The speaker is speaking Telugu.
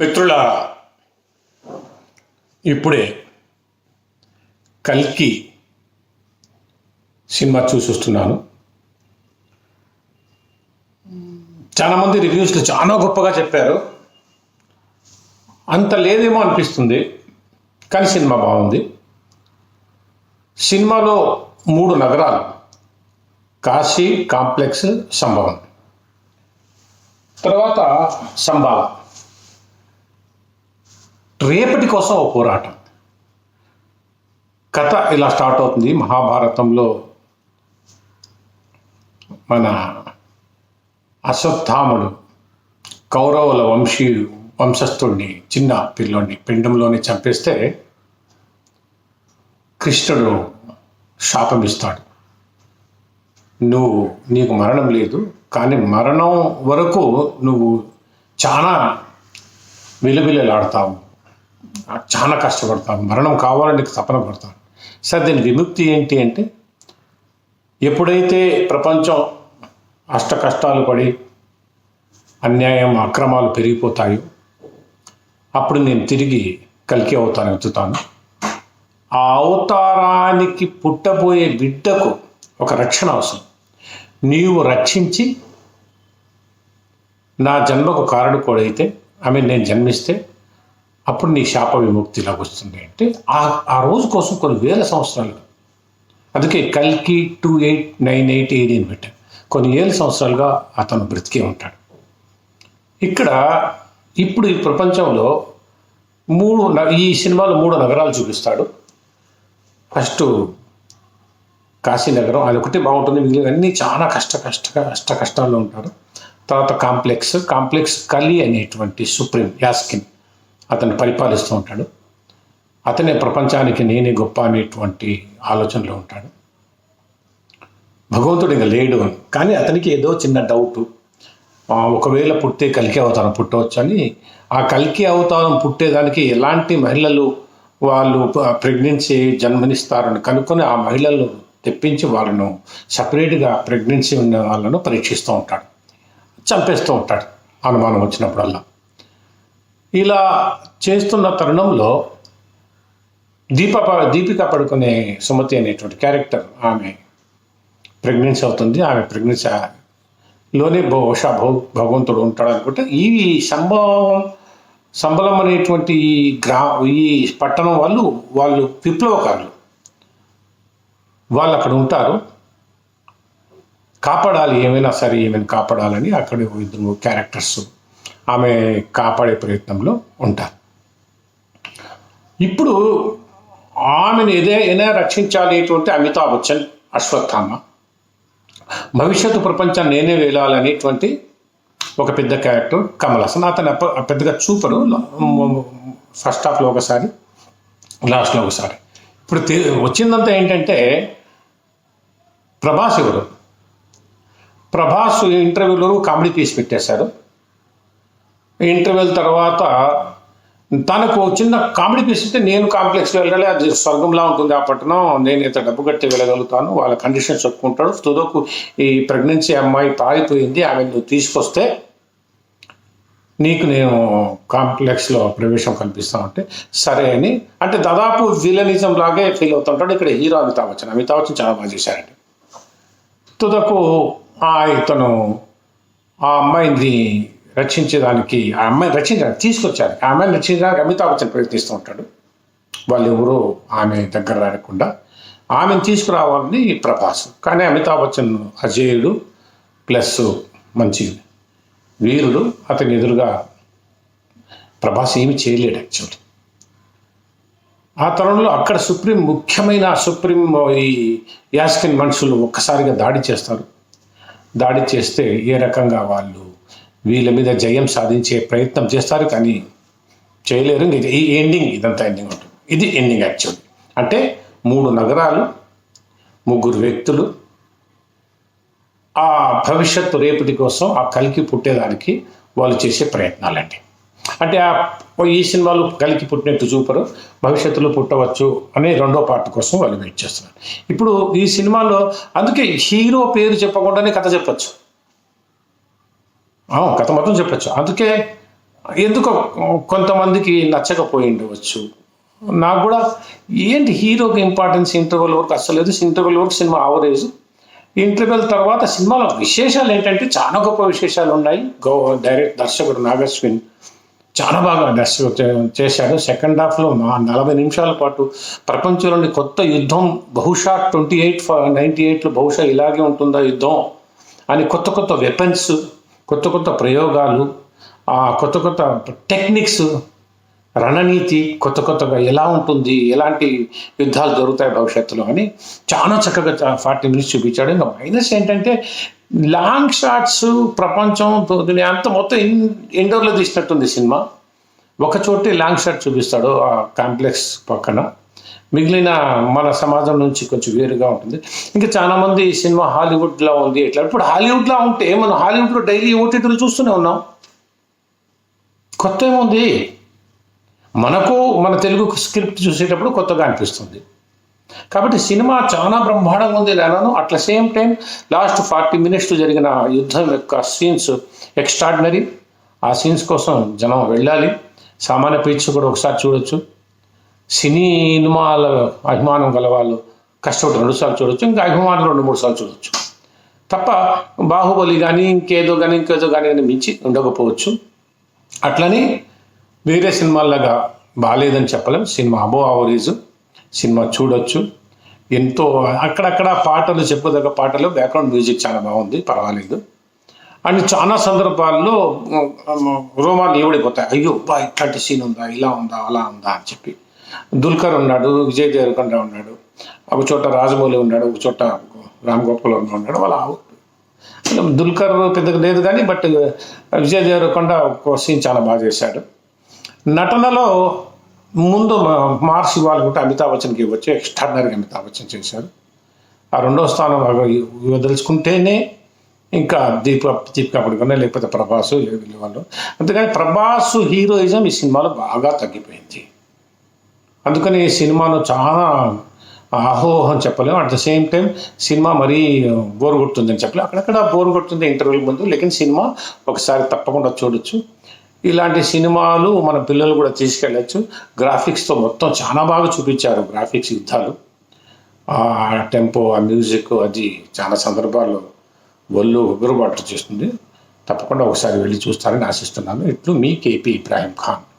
మిత్రులారా ఇప్పుడే కల్కి సినిమా చూసి వస్తున్నాను. చాలామంది రివ్యూస్లు చాలా గొప్పగా చెప్పారు. అంత లేదేమో అనిపిస్తుంది కానీ సినిమా బాగుంది. సినిమాలో మూడు నగరాలు కాశీ కాంప్లెక్స్ సంభవం. తర్వాత సంభావం రేపటి కోసం ఒక పోరాటం. కథ ఇలా స్టార్ట్ అవుతుంది. మహాభారతంలో మన అశ్వత్థాముడు కౌరవుల వంశీ వంశస్థుడిని చిన్న పిల్లోని పిండంలోనే చంపేస్తే కృష్ణుడు శాపం ఇస్తాడు. నువ్వు నీకు మరణం లేదు కానీ మరణం వరకు నువ్వు చాలా విలువిలలాడతావు. చాలా కష్టపడతాను. మరణం కావాలని తపన పడతాను. సరే దీని విముక్తి ఏంటి అంటే ఎప్పుడైతే ప్రపంచం అష్ట కష్టాలు పడి అన్యాయం అక్రమాలు పెరిగిపోతాయో అప్పుడు నేను తిరిగి కలికి అవుతాను ఎత్తుతాను. ఆ అవతారానికి పుట్టబోయే బిడ్డకు ఒక రక్షణ అవసరం. నీవు రక్షించి నా జన్మకు కారణకుడైతే ఆమె నేను జన్మిస్తే అప్పుడు నీ శాప విముక్తి లభిస్తుంది అంటే ఆ ఆ రోజు కోసం కొన్ని వేల సంవత్సరాలు. అందుకే కల్కి two eight nine eight eighteen పెట్టాను కొన్ని ఏళ్ళ సంవత్సరాలుగా అతను బ్రతికే ఉంటాడు. ఇక్కడ ఇప్పుడు ఈ ప్రపంచంలో మూడు ఈ సినిమాలో మూడు నగరాలు చూపిస్తాడు. ఫస్ట్ కాశీనగరం అది ఒకటి బాగుంటుంది మిగిలిన అన్నీ చాలా కష్ట కష్ట కష్ట కష్టాల్లో ఉంటారు. తర్వాత కాంప్లెక్స్ కాంప్లెక్స్ కలి అనేటువంటి సుప్రీం యాస్కిన్. అతను పరిపాలిస్తూ ఉంటాడు. అతనే ప్రపంచానికి నేనే గొప్ప అనేటువంటి ఆలోచనలో ఉంటాడు. భగవంతుడు ఇంకా లేడు అని. కానీ అతనికి ఏదో చిన్న డౌట్ ఒకవేళ పుట్టే కలికి అవతారం పుట్టవచ్చు అని. ఆ కలికి అవతారం పుట్టేదానికి ఎలాంటి మహిళలు వాళ్ళు ప్రెగ్నెన్సీ జన్మనిస్తారని కనుక్కొని ఆ మహిళలు తెప్పించి వాళ్ళను సపరేట్గా ప్రెగ్నెన్సీ ఉన్న వాళ్ళను పరీక్షిస్తూ ఉంటాడు. చంపేస్తూ ఉంటాడు అనుమానం వచ్చినప్పుడల్లా. ఇలా చేస్తున్న తరుణంలో దీప దీపిక పడుకునే సుమతి అనేటువంటి క్యారెక్టర్ ఆమె ప్రెగ్నెన్సీ అవుతుంది. ఆమె ప్రెగ్నెన్సీ లోనే బహుశా భగ భగవంతుడు ఉంటాడు అనుకుంటే ఈ సంభవం సంబలం అనేటువంటి ఈ గ్రా ఈ పట్టణం వాళ్ళు వాళ్ళు విప్లవకారులు. వాళ్ళు అక్కడ ఉంటారు. కాపాడాలి ఏమైనా సరే ఏమైనా కాపాడాలని అక్కడ ఇద్దరు క్యారెక్టర్స్ ఆమె కాపాడే ప్రయత్నంలో ఉంటారు. ఇప్పుడు ఆమెను ఏదైనా రక్షించాలి అంటే అమితాబ్ బచ్చన్ అశ్వత్థామ భవిష్యత్తు ప్రపంచం నేనే వేలాలనేటువంటి ఒక పెద్ద క్యారెక్టర్ కమల్ హాసన్. అతను పెద్దగా చూపరు ఫస్ట్ హాఫ్లో ఒకసారి లాస్ట్లో ఒకసారి. ఇప్పుడు వచ్చిందంతా ఏంటంటే ప్రభాస్ ఎవరు? ప్రభాస్ ఇంటర్వ్యూలో కామెడీ తీసి పెట్టేశారు. ఇంటర్వెల్ తర్వాత తనకు చిన్న కామెడీ పీస్ ఉంటే నేను కాంప్లెక్స్లో వెళ్ళాలి అది స్వర్గంలా ఉంటుంది ఆ పట్టణం నేను ఇంత డబ్బు కట్టి వెళ్ళగలుగుతాను వాళ్ళ కండిషన్స్ చెప్పుకుంటాడు. తుదకు ఈ ప్రెగ్నెన్సీ అమ్మాయి పారిపోయింది ఆమె నువ్వు తీసుకొస్తే నీకు నేను కాంప్లెక్స్లో ప్రవేశం కల్పిస్తామంటే సరే అని. అంటే దాదాపు విలనిజం లాగే ఫీల్ అవుతుంటాడు. ఇక్కడ హీరో అమితాబ్ బచ్చన్ అమితాబ్ బచ్చన్ చాలా బాగా చేశారండి. తుదకు ఆ ఇతను ఆ అమ్మాయిని రక్షించడానికి ఆ అమ్మాయిని రక్షించడానికి తీసుకొచ్చారు. ఆ అమ్మాయిని రక్షించడానికి అమితాబ్ బచ్చన్ ప్రయత్నిస్తూ ఉంటాడు. వాళ్ళు ఎవరో ఆమె దగ్గర రాకుండా ఆమెను తీసుకురావాలని ప్రభాస్. కానీ అమితాబ్ బచ్చన్ అజేయుడు ప్లస్ మంచి వీరుడు అతని ఎదురుగా ప్రభాస్ ఏమి చేయలేడు యాక్చువల్లీ. ఆ తరుణంలో అక్కడ సుప్రీం ముఖ్యమైన సుప్రీం ఈ యాస్కిన్ మనుషులు ఒక్కసారిగా దాడి చేస్తారు. దాడి చేస్తే ఏ రకంగా వాళ్ళు వీళ్ళ మీద జయం సాధించే ప్రయత్నం చేస్తారు కానీ చేయలేరు. ఇది- ఈ ఎండింగ్ ఇదంతా ఎండింగ్ ఉంటుంది. ఇది ఎండింగ్ యాక్చువల్లీ అంటే మూడు నగరాలు ముగ్గురు వ్యక్తులు ఆ భవిష్యత్తు రేపటి కోసం ఆ కలికి పుట్టేదానికి వాళ్ళు చేసే ప్రయత్నాలండి. అంటే ఆ ఈ సినిమాలు కలికి పుట్టినట్టు చూపరు భవిష్యత్తులో పుట్టవచ్చు అనే రెండో పార్ట్ కోసం వాళ్ళు వెయిట్ చేస్తున్నారు. ఇప్పుడు ఈ సినిమాలో అందుకే హీరో పేరు చెప్పకుండానే కథ చెప్పచ్చు. కథ మొత్తం చెప్పచ్చు. అందుకే ఎందుకో కొంతమందికి నచ్చకపోయి ఉండవచ్చు నాకు కూడా ఏంటి హీరోకి ఇంపార్టెన్స్ ఇంటర్వెల్ వరకు అస్సలేదు ఇంటర్వెల్ వరకు సినిమా ఆవరేజ్. ఇంటర్వెల్ తర్వాత సినిమాలో విశేషాలు ఏంటంటే చాలా గొప్ప విశేషాలు ఉన్నాయి. గో డైరెక్ట్ దర్శకుడు నాగస్విన్ చాలా బాగా దర్శకుడు చేశాడు. సెకండ్ హాఫ్లో మా నలభై నిమిషాల పాటు ప్రపంచంలోని కొత్త యుద్ధం బహుశా ట్వంటీ ఎయిట్ నైంటీ ఎయిట్లో బహుశా ఇలాగే ఉంటుందా యుద్ధం అని కొత్త కొత్త వెపన్స్ కొత్త కొత్త ప్రయోగాలు ఆ కొత్త కొత్త టెక్నిక్స్ రణనీతి కొత్త కొత్తగా ఎలా ఉంటుంది ఎలాంటి యుద్ధాలు జరుగుతాయి భవిష్యత్తులో అని చాలా చక్కగా ఫార్టీ మినిట్స్ చూపించాడు. ఇంకా మైనస్ ఏంటంటే లాంగ్ షాట్స్ ప్రపంచం అంత మొత్తం ఇన్ ఇండోర్లో తీసినట్టుంది సినిమా. ఒక చోటే లాంగ్ షాట్ చూపిస్తాడు ఆ కాంప్లెక్స్ పక్కన. మిగిలిన మన సమాజం నుంచి కొంచెం వేరుగా ఉంటుంది. ఇంకా చాలా మంది ఈ సినిమా హాలీవుడ్లో ఉంది ఇట్లా. ఇప్పుడు హాలీవుడ్లో ఉంటే మనం హాలీవుడ్లో డైలీ ఓటీటీలు చూస్తూనే ఉన్నాం. కొత్త ఏముంది? మనకు మన తెలుగు స్క్రిప్ట్ చూసేటప్పుడు కొత్తగా అనిపిస్తుంది. కాబట్టి సినిమా చాలా బ్రహ్మాండంగా ఉంది నేను అట్ల same time last forty minutes జరిగిన యుద్ధం యొక్క సీన్స్ ఎక్స్ట్రాడినరీ. ఆ సీన్స్ కోసం జనం వెళ్ళాలి. సామాన్య పీచ్ కూడా ఒకసారి చూడొచ్చు. సినిమాల అభిమానం గల వాళ్ళు కష్టపడి రెండు సార్లు చూడొచ్చు ఇంకా అభిమానం రెండు మూడు సార్లు చూడొచ్చు. తప్ప బాహుబలి కానీ ఇంకేదో కానీ ఇంకేదో కానీ కానీ మించి ఉండకపోవచ్చు. అట్లని వేరే సినిమాలాగా బాగాలేదని చెప్పలేం. సినిమా అబో అవరేజ్ సినిమా చూడొచ్చు. ఎంతో అక్కడక్కడ పాటలు చెప్పదగ్గ పాటలు బ్యాక్గ్రౌండ్ మ్యూజిక్ చాలా బాగుంది పర్వాలేదు. అండ్ చాలా సందర్భాల్లో రోమాలు ఏవడిపోతాయి. అయ్యో బా ఇట్లాంటి సీన్ ఉందా ఇలా ఉందా అలా ఉందా అని చెప్పి. దుల్కర్ ఉన్నాడు విజయ్ దేవరకొండ ఉన్నాడు ఒక చోట రాజమౌళి ఉన్నాడు ఒక చోట రామ్ గోపాల్ ఉన్నాడు వాళ్ళ దుల్కర్ పెద్దగా లేదు కానీ బట్ విజయ్ దేవరకొండ ఒక సీన్ చాలా బాగా చేశాడు. నటనలో ముందు మార్క్స్ ఇవ్వాలనుకుంటే అమితాబ్ బచ్చన్కి ఇవ్వచ్చు ఎక్స్ట్రాడినరీగా అమితాబ్ బచ్చన్ చేశారు. ఆ రెండో స్థానం బాగా వదిలించుకుంటేనే ఇంకా దీప దీపికా పడుకునే లేకపోతే ప్రభాస్ లేదు వాళ్ళు. అంతేగాని ప్రభాస్ హీరోయిజం ఈ సినిమాలో బాగా తగ్గిపోయింది. అందుకని ఈ సినిమాను చాలా అహోహం చెప్పలేము. అట్ ద సేమ్ టైం సినిమా మరీ బోర్ కొట్టుందని చెప్పలేము. అక్కడక్కడ బోర్ కొడుతుంది ఇంటర్వ్యూల ముందు లేకిన్ సినిమా ఒకసారి తప్పకుండా చూడొచ్చు. ఇలాంటి సినిమాలు మన పిల్లలు కూడా తీసుకెళ్ళచ్చు. గ్రాఫిక్స్తో మొత్తం చాలా బాగా చూపించారు గ్రాఫిక్స్ యుద్ధాలు. ఆ టెంపో ఆ మ్యూజిక్ అది చాలా సందర్భాల్లో ఒళ్ళు ఉగ్గురుబాటు చేస్తుంది. తప్పకుండా ఒకసారి వెళ్ళి చూస్తారని ఆశిస్తున్నాను. ఇట్లు మీ కేపీ ఇబ్రాహీం ఖాన్.